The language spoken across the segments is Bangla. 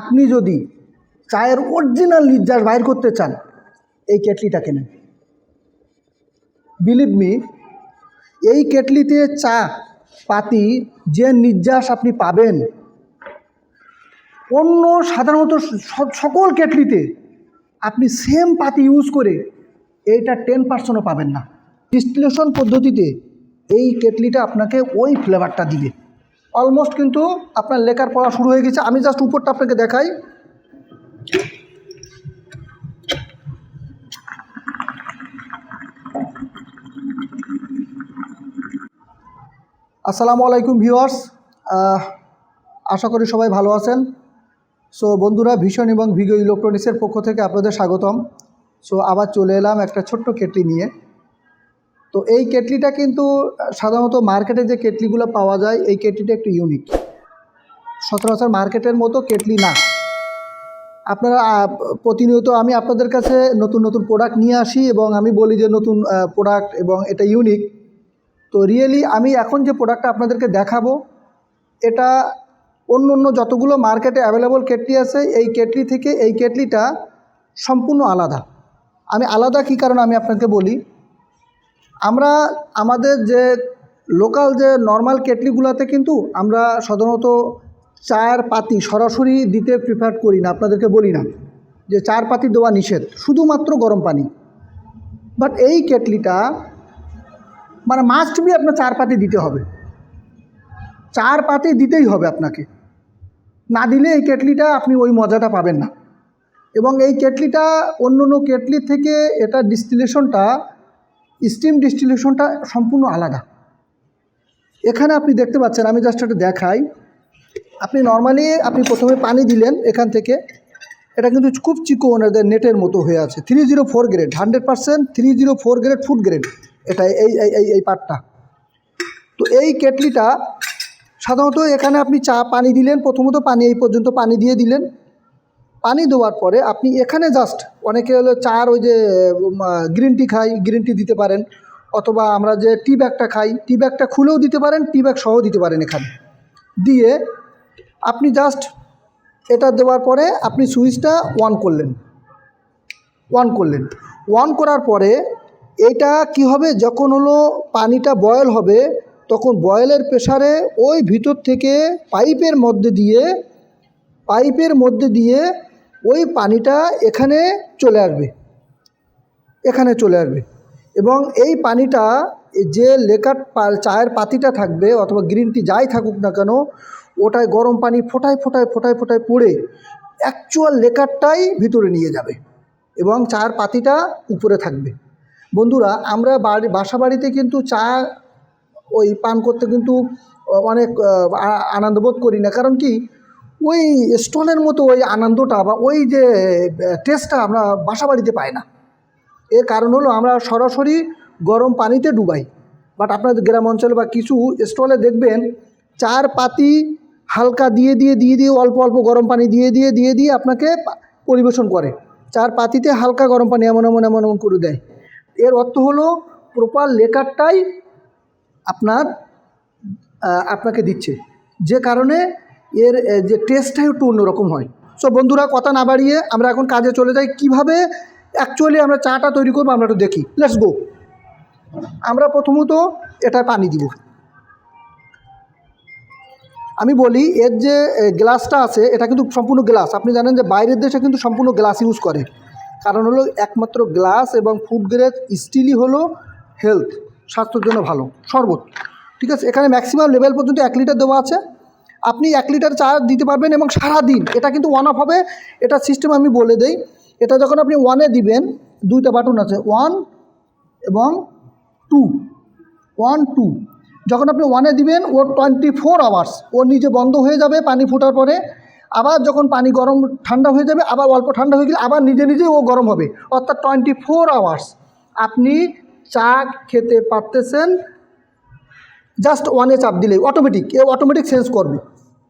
আপনি যদি চায়ের অরিজিনাল নির্যাস বাইর করতে চান, এই কেটলিটা কেনেন বিলিভ মি এই কেটলিতে চা, পাতি, যে নির্যাস আপনি পাবেন, অন্য সাধারণত সকল কেটলিতে আপনি সেম পাতি ইউজ করে এইটা টেন পার্সেন্টও পাবেন না। ডিস্টিলেশন পদ্ধতিতে এই কেটলিটা আপনাকে ওই ফ্লেভারটা দিবে। অলমোস্ট কিন্তু আপনার লেখার পড়া শুরু হয়ে গেছে। আমি জাস্ট উপরটা আপনাকে দেখাই। আসসালামু আলাইকুম ভিউয়ার্স। আশা করি সবাই ভালো আছেন। সো বন্ধুরা, ভীষণ এবং ভিগো ইলেকট্রনিক্সের পক্ষ থেকে আপনাদের স্বাগতম। সো আবার চলে এলাম একটা ছোট্ট কেটলি নিয়ে। তো এই কেটলিটা কিন্তু সাধারণত মার্কেটে যে কেটলিগুলো পাওয়া যায়, এই কেটলিটা একটু ইউনিক সচরাচর মার্কেটের মতো কেটলি না। আপনারা প্রতিনিয়ত আমি আপনাদের কাছে নতুন নতুন প্রোডাক্ট নিয়ে আসি এবং আমি বলি যে নতুন প্রোডাক্ট এবং এটা ইউনিক তো রিয়েলি আমি এখন যে প্রোডাক্টটা আপনাদেরকে দেখাবো, এটা অন্য অন্য যতগুলো মার্কেটে অ্যাভেলেবল কেটলি আছে, এই কেটলি থেকে এই কেটলিটা সম্পূর্ণ আলাদা। আমি আলাদা কী কারণে আমি আপনাকে বলি? আমরা আমাদের যে লোকাল যে নর্মাল কেটলিগুলোতে কিন্তু আমরা সাধারণত চায়ের পাতি সরাসরি দিতে প্রিফার করি না, আপনাদেরকে বলি না, যে চার পাতি দেওয়া নিষেধ, শুধুমাত্র গরম পানি। বাট এই কেটলিটা মানে মাস্ট বি আপনার চার পাতি দিতে হবে। চার পাতি দিতেই হবে আপনাকে। না দিলে এই কেটলিটা আপনি ওই মজাটা পাবেন না। এবং এই কেটলিটা অন্য অন্য কেটলির থেকে এটা ডিস্টিলেশনটা স্টিম ডিস্টিলেশনটা সম্পূর্ণ আলাদা। এখানে আপনি দেখতে পাচ্ছেন, আমি জাস্ট একটা দেখাই। আপনি নর্মালি আপনি প্রথমে পানি দিলেন এখান থেকে। এটা কিন্তু খুব চিকো ওনাদের নেটের মতো হয়ে আছে। Three zero four grade hundred percent three zero four grade food grade এটা এই এই এই পার্টটা তো এই কেটলিটা সাধারণত এখানে আপনি চা পানি দিলেন, প্রথমত পানি এই পর্যন্ত পানি দিয়ে দিলেন। পানি দেওয়ার পরে আপনি এখানে জাস্ট অনেকে হলো চার ওই যে গ্রিন টি খাই গ্রিন টি দিতে পারেন। অথবা আমরা যে টি ব্যাগটা খাই টি ব্যাগটা খুলেও দিতে পারেন টি ব্যাগ সহ দিতে পারেন এখানে। দিয়ে আপনি জাস্ট এটা দেওয়ার পরে আপনি সুইচটা অন করলেন। অন করলেন। অন করার পরে এটা কি হবে? যখন হলো পানিটা বয়েল হবে, তখন বয়েলের প্রেসারে ওই ভিতর থেকে পাইপের মধ্যে দিয়ে পাইপের মধ্যে দিয়ে ওই পানিটা এখানে চলে আসবে। এখানে চলে আসবে। এবং এই পানিটা যে লেকার চায়ের পাতিটা থাকবে অথবা গ্রিন টি যাই থাকুক না কেন ওটায় গরম পানি ফোটায় ফোটায় ফোটায় ফোটায় পড়ে অ্যাকচুয়াল লেকারটাই ভিতরে নিয়ে যাবে এবং চায়ের পাতিটা উপরে থাকবে। বন্ধুরা আমরা বাড়ি বাসা বাড়িতে কিন্তু চা ওই পান করতে কিন্তু অনেক আহ, আ- আনন্দ বোধ করি না। কারণ কি? ওই স্টলের মতো ওই আনন্দটা বা ওই যে টেস্টটা আমরা বাসা বাড়িতে পাই না। এর কারণ হলো আমরা সরাসরি গরম পানিতে ডুবাই। বাট আপনাদের গ্রাম অঞ্চলে বা কিছু স্টলে দেখবেন, চার পাতি হালকা দিয়ে দিয়ে দিয়ে দিয়ে, অল্প অল্প গরম পানি দিয়ে দিয়ে দিয়ে দিয়ে আপনাকে পরিবেশন করে। চার পাতিতে হালকা গরম পানি এমন এমন এমন এমন করে দেয়। এর অর্থ হলো প্রপার লেকারটাই আপনার আপনাকে দিচ্ছে। যে কারণে এর যে টেস্টটাই একটু অন্যরকম হয়। সো বন্ধুরা, কথা না বাড়িয়ে আমরা এখন কাজে চলে যাই। কীভাবে? অ্যাকচুয়ালি আমরা চাটা তৈরি করব, আমরা একটু দেখি। লেটস গো আমরা প্রথমত এটা পানি দিব। আমি বলি, এর যে গ্লাসটা আছে, এটা কিন্তু সম্পূর্ণ গ্লাস আপনি জানেন যে বাইরের দেশে কিন্তু সম্পূর্ণ গ্লাস ইউজ করে। কারণ হলো, একমাত্র গ্লাস এবং ফুড গ্রেড স্টিলই হলো হেলথ স্বাস্থ্যের জন্য ভালো, শরবত। ঠিক আছে? এখানে ম্যাক্সিমাম লেভেল পর্যন্ত এক লিটার দেওয়া আছে। আপনি এক লিটার চা দিতে পারবেন এবং সারা দিন এটা কিন্তু ওয়ান অফ হবে, এটা সিস্টেম আমি বলে দেই, এটা যখন আপনি ওয়ানে দিবেন, দুইটা বাটন আছে ওয়ান এবং টু ওয়ান টু যখন আপনি ওয়ানে দিবেন, ও টোয়েন্টি ফোর আওয়ার্স ও নিজে বন্ধ হয়ে যাবে পানি ফোটার পরে, আবার যখন পানি গরম ঠান্ডা হয়ে যাবে, আবার অল্প ঠান্ডা হয়ে গেলে আবার নিজে নিজেই ও গরম হবে, অর্থাৎ টোয়েন্টি ফোর আওয়ার্স আপনি চা খেতে পারতেছেন জাস্ট ওয়ানে চাপ দিলেই অটোমেটিক এ অটোমেটিক সেন্স করবে।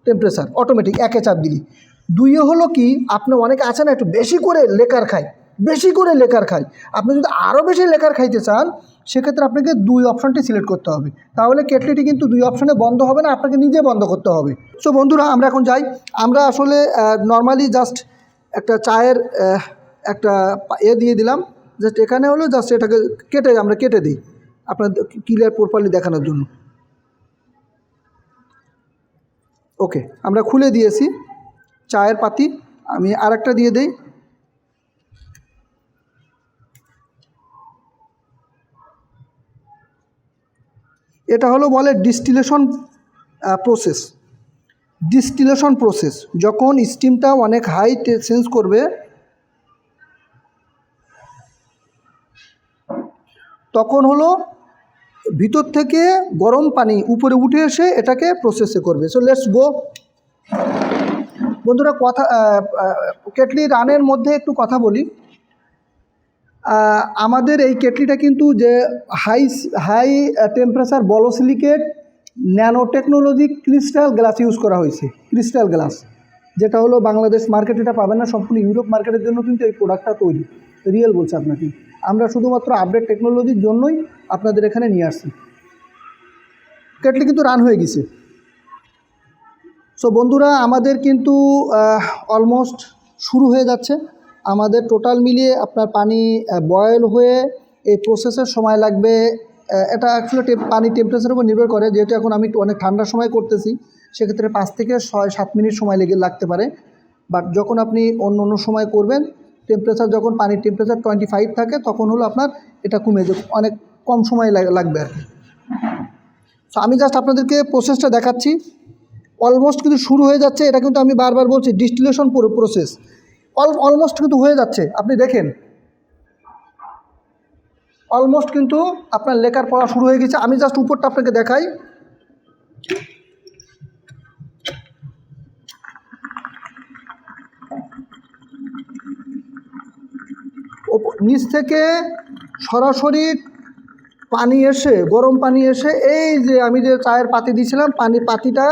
টেম্পারেচার অটোমেটিক একে চাপ দিলি। দুইয়ে হলো কি, আপনি অনেকে আছে না, একটু বেশি করে লেকার খায় বেশি করে লেকার খায় আপনি যদি আরও বেশি লেকার খাইতে চান, সেক্ষেত্রে আপনাকে দুই অপশানটি সিলেক্ট করতে হবে। তাহলে কেটলিটি কিন্তু দুই অপশানে বন্ধ হবে না, আপনাকে নিজে বন্ধ করতে হবে। সো বন্ধুরা, আমরা এখন যাই। আমরা আসলে নর্মালি জাস্ট একটা চায়ের একটা এ দিয়ে দিলাম। জাস্ট এখানে হলো জাস্ট এটাকে কেটে, আমরা কেটে দিই। আপনার ক্লিয়ার প্রপারলি দেখানোর জন্য। ওকে, আমরা খুলে দিয়েছি। চায়ের পাতি, আমি আর একটা দিয়ে দেই। এটা হলো বলে ডিস্টিলেশন প্রসেস ডিস্টিলেশন প্রসেস যখন স্টিমটা অনেক হাই সেন্স করবে, তখন হলো ভিতর থেকে গরম পানি উপরে উঠে এসে এটাকে প্রসেসে করবে। সো লেটস গো বন্ধুরা, কথা কেটলি রানের মধ্যে একটু কথা বলি। আমাদের এই কেটলিটা কিন্তু যে high high temperature borosilicate nano technology crystal glass use করা হয়েছে ক্রিস্টাল গ্লাস যেটা হলো বাংলাদেশ মার্কেটে এটা পাবেন না, সম্পূর্ণ ইউরোপ মার্কেটের জন্য কিন্তু এই প্রোডাক্টটা তৈরি। রিয়েল বলছে আপনাকে। আমরা শুধুমাত্র আপডেট টেকনোলজির জন্যই আপনাদের এখানে নিয়ে আসছি। কেটলি কিন্তু রান হয়ে গেছে। সো বন্ধুরা, আমাদের কিন্তু অলমোস্ট শুরু হয়ে যাচ্ছে। আমাদের টোটাল মিলিয়ে আপনার পানি বয়েল হয়ে এই প্রসেসের সময় লাগবে এটা অ্যাকচুয়ালি পানি টেম্পারেচারের উপর নির্ভর করে। যেহেতু এখন আমি অনেক ঠান্ডার সময় করতেছি, সেক্ষেত্রে পাঁচ থেকে ছয় সাত মিনিট সময় লেগে, লাগতে পারে। বাট যখন আপনি অন্য অন্য সময় করবেন টেম্পারেচার যখন পানির টেম্পারেচার টোয়েন্টি ফাইভ থাকে, তখন হলো আপনার এটা কমে যাবে, অনেক কম সময় লাগ- লাগবে আর কি। তো আমি জাস্ট আপনাদেরকে প্রসেসটা দেখাচ্ছি। অলমোস্ট কিন্তু শুরু হয়ে যাচ্ছে, এটা কিন্তু আমি বারবার বলছি ডিস্টিলেশন প্রসেস অল অলমোস্ট কিন্তু হয়ে যাচ্ছে, আপনি দেখেন। অলমোস্ট কিন্তু আপনার লেখার পড়া শুরু হয়ে গেছে। আমি জাস্ট উপরটা আপনাকে দেখাই। নিচ থেকে সরাসরি পানি এসে, গরম পানি এসে, এই যে আমি যে চায়ের পাতি দিয়েছিলাম পানি পাতিটা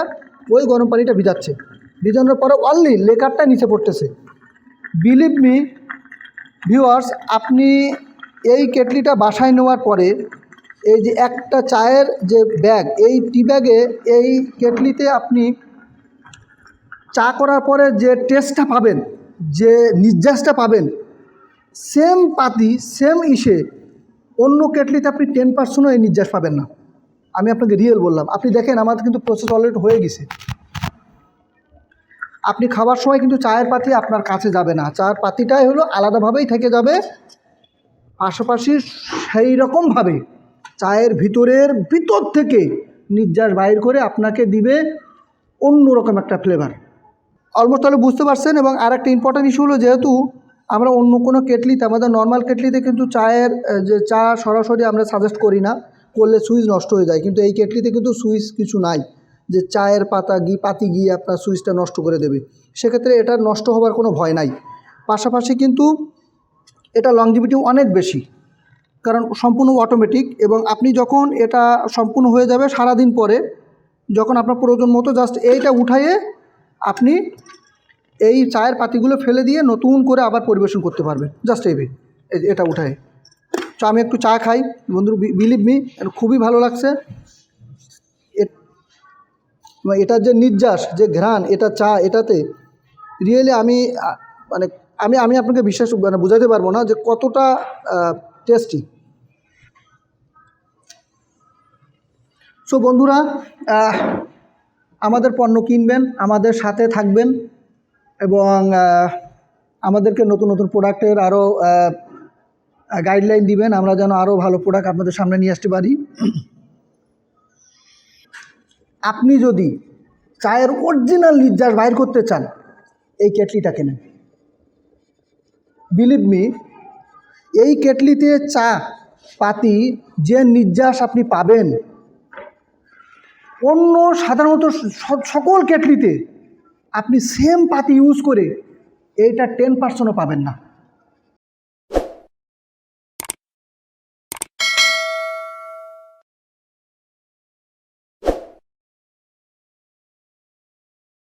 ওই গরম পানিটা ভিজাচ্ছে। ভিজানোর পরে অনলি লেকারটা নিচে পড়তেছে। বিলিভ মি ভিউয়ার্স আপনি এই কেটলিটা বাসায় নেওয়ার পরে এই যে একটা চায়ের যে ব্যাগ এই টি ব্যাগে এই কেটলিতে আপনি চা করার পরে যে টেস্টটা পাবেন, যে নির্যাসটা পাবেন সেম পাতি, সেম ইসে, অন্য কেটলিতে আপনি টেন পার্সেন্টও এই নির্যাস পাবেন না। আমি আপনাকে রিয়েল বললাম। আপনি দেখেন, আমাদের কিন্তু প্রসেস অলরেডি হয়ে গেছে। আপনি খাবার সময় কিন্তু চায়ের পাতি আপনার কাছে যাবে না। চায়ের পাতিটাই হলো আলাদাভাবেই থেকে যাবে। পাশাপাশি সেই রকমভাবে চায়ের ভিতরের ভিতর থেকে নির্যাস বাইর করে আপনাকে দিবে অন্যরকম একটা ফ্লেভার অলমোস্ট তাহলে বুঝতে পারছেন এবং আর একটা ইম্পর্ট্যান্ট ইস্যু হলো যেহেতু আমরা অন্য কোনো কেটলিতে আমাদের নর্মাল কেটলিতে কিন্তু চায়ের যে চা সরাসরি আমরা সাজেস্ট করি না, করলে সুইচ নষ্ট হয়ে যায়। কিন্তু এই কেটলিতে কিন্তু সুইচ কিছু নাই, যে চায়ের পাতা গিয়ে পাতি গিয়ে আপনার সুইচটা নষ্ট করে দেবে। সেক্ষেত্রে এটা নষ্ট হবার কোনো ভয় নাই। পাশাপাশি কিন্তু এটা লংজিভিটি অনেক বেশি, কারণ সম্পূর্ণ অটোমেটিক এবং আপনি যখন এটা সম্পূর্ণ হয়ে যাবে সারাদিন পরে, যখন আপনার প্রয়োজন মতো জাস্ট এইটা উঠাইয়ে আপনি এই চায়ের পাতিগুলো ফেলে দিয়ে নতুন করে আবার পরিবেশন করতে পারবে। জাস্ট এই এটা উঠায় তো আমি একটু চা খাই। বন্ধু বিলিভ মি খুবই ভালো লাগছে। এটার যে নির্যাস, যে ঘ্রাণ, এটা চা, এটাতে রিয়েলি আমি মানে আমি আমি আপনাকে বিশ্বাস মানে বোঝাতে পারব না যে কতটা টেস্টি সো বন্ধুরা আমাদের পণ্য কিনবেন, আমাদের সাথে থাকবেন। এবং আমাদেরকে নতুন নতুন প্রোডাক্টের আরও গাইডলাইন দিবেন। আমরা যেন আরও ভালো প্রোডাক্ট আপনাদের সামনে নিয়ে আসতে পারি। আপনি যদি চায়ের অরিজিনাল নির্যাস বাইর করতে চান, এই কেটলিটা কেনেন। বিলিভ মি এই কেটলিতে চা, পাতি, যে নির্যাস আপনি পাবেন, অন্য সাধারণত সকল কেটলিতে আপনি সেম পাতি ইউজ করে এইটা টেন পার্সেন্টও পাবেন না।